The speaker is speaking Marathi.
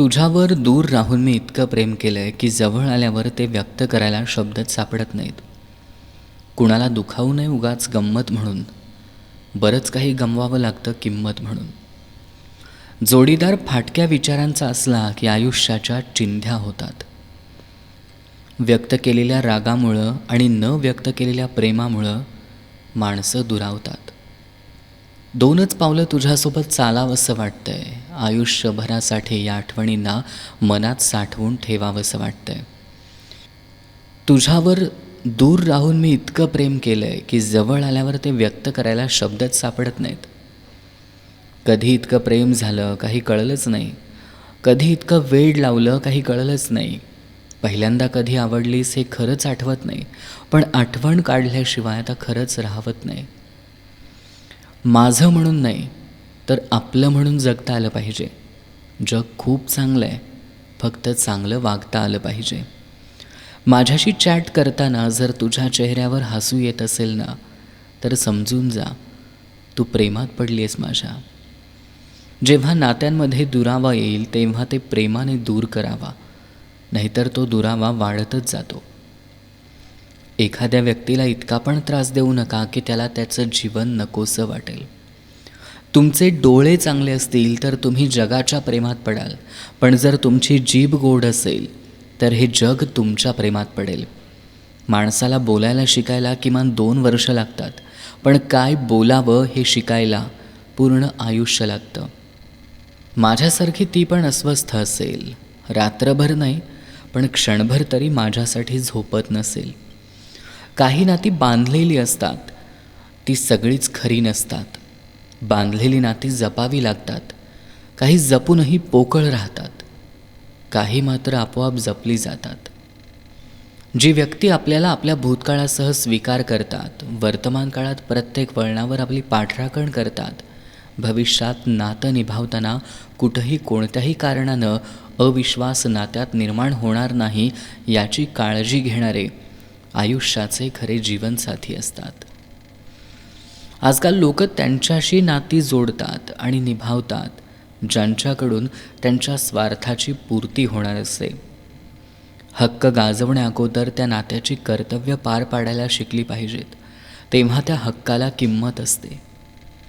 तुझ्यावर दूर राहून मी इतकं प्रेम केलंय की जवळ आल्यावर ते व्यक्त करायला शब्दच सापडत नाहीत. कुणाला दुखावू नये उगाच गंमत म्हणून. बरंच काही गमवावं लागतं किंमत म्हणून. जोडीदार फाटक्या विचारांचा असला की आयुष्याच्या चिंध्या होतात. व्यक्त केलेल्या रागामुळं आणि न व्यक्त केलेल्या प्रेमामुळं माणसं दुरावतात. दोनच पावलं तुझ्यासोबत चालावंसं वाटतंय. आयुष्यभरासाठी या आठवणींना मनात साठवून ठेवावंसं वाटतंय. तुझ्यावर दूर राहून मी इतकं प्रेम केलं आहे की जवळ आल्यावर ते व्यक्त करायला शब्दच सापडत नाहीत. कधी इतकं प्रेम झालं काही कळलंच नाही. कधी इतकं वेड लावलं काही कळलंच नाही. पहिल्यांदा कधी आवडलीस हे खरंच आठवत नाही पण आठवण काढल्याशिवाय आता खरंच राहवत नाही. माझं म्हणून नाही तर आपलं म्हणून जगता आलं पाहिजे. जग खूप चांगलं आहे फक्त चांगलं वागता आलं पाहिजे. माझ्याशी चॅट करताना जर तुझ्या चेहऱ्यावर हसू येत असेल ना तर समजून जा तू प्रेमात पडली आहेस माझ्या. जेव्हा नात्यांमध्ये दुरावा येईल तेव्हा ते प्रेमाने दूर करावा नाहीतर तो दुरावा वाढतच जातो. एखाद्या व्यक्तीला इतका पण त्रास देऊ नका की त्याला त्याचं जीवन नकोसं वाटेल. तुमचे डोळे चांगले असतील तर तुम्ही जगाच्या प्रेमात पडाल. पण जर तुमची जीभ गोड असेल तर हे जग तुमच्या प्रेमात पडेल. माणसाला बोलायला शिकायला किमान दोन वर्ष लागतात. पण काय बोलावं हे शिकायला पूर्ण आयुष्य लागतं. माझ्यासारखी ती पण अस्वस्थ असेल. रात्रभर नाही पण क्षणभर तरी माझ्यासाठी झोपत नसेल. काही नाती बांधलेली असतात. ती सगळीच खरी नसतात. बांधलेली नाती जपावी लागतात. काही जपूनही पोकळ राहतात. काही मात्र आपोआप जपली जातात. जी व्यक्ती आपल्याला आपल्या भूतकाळासह स्वीकार करतात वर्तमान काळात प्रत्येक वळणावर आपली पाठराखण करतात भविष्यात नातं निभावताना कुठंही कोणत्याही कारणानं अविश्वास नात्यात निर्माण होणार नाही याची काळजी घेणारे आयुष्याचे खरे जीवनसाथी असतात. आजकाल लोक त्यांच्याशी नाती जोडतात आणि निभावतात ज्यांच्याकडून त्यांच्या स्वार्थाची पूर्ती होणार असते. हक्क गाजवण्या अगोदर त्या नात्याची कर्तव्य पार पाडायला शिकली पाहिजेत तेव्हा त्या हक्काला किंमत असते.